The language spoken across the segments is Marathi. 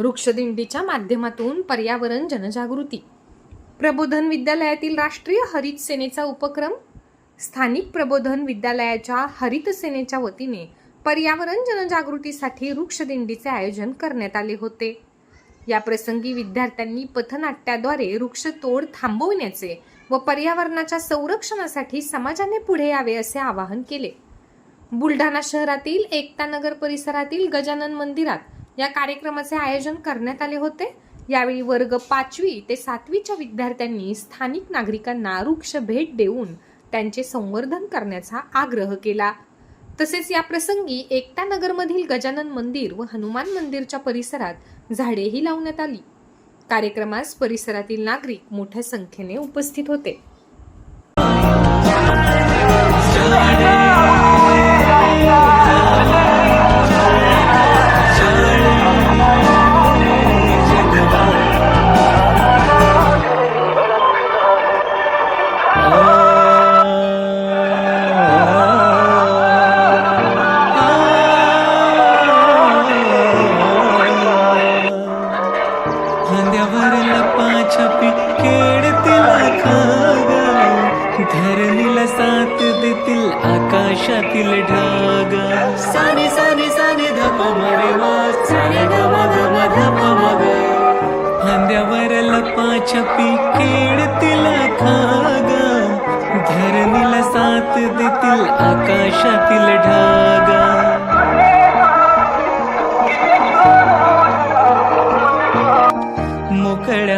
वृक्षदिंडीच्या माध्यमातून पर्यावरण जनजागृती. प्रबोधन विद्यालयातील राष्ट्रीय हरित सेनेचा उपक्रम स्थानिक प्रबोधन विद्यालयाच्या हरित सेनेच्या वतीने पर्यावरण जनजागृतीसाठी वृक्षदिंडीचे आयोजन करण्यात आले होते. या प्रसंगी विद्यार्थ्यांनी पथनाट्याद्वारे वृक्षतोड थांबवण्याचे व पर्यावरणाच्या संरक्षणासाठी समाजाने पुढे यावे असे आवाहन केले. बुलढाणा शहरातील एकता नगर परिसरातील गजानन मंदिरात या कार्यक्रमाचे आयोजन करण्यात आले होते. यावेळी वर्ग पाचवी ते सातवीच्या विद्यार्थ्यांनी स्थानिक नागरिकांना वृक्ष भेट देऊन त्यांचे संवर्धन करण्याचा आग्रह केला. तसेच या प्रसंगी एकता नगरमधील गजानन मंदिर व हनुमान मंदिरच्या परिसरात झाडेही लावण्यात आली. कार्यक्रमास परिसरातील नागरिक मोठ्या संख्येने उपस्थित होते. धरणीला साथ देतील आकाशातील ढाग. साने साने साने धप मरे साने गम गम धप मग. खांद्यावर लपाछपी खेळतील खाग. धरणीला साथ देतील आकाशातील ढाग.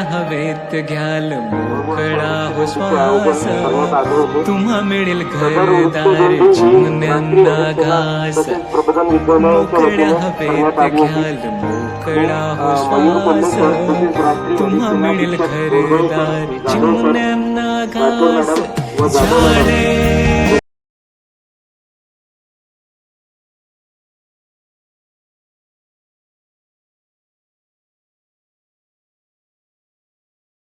हवेत घ्याल मोकळा हो श्वास. तुम्हा मिळेल घरदार चिमण्यांना घास मोकळ्या हवेत घ्याल मोकळा हो श्वास. तुम्हा मिळेल घरदार चिमण्यांना घास झाडे.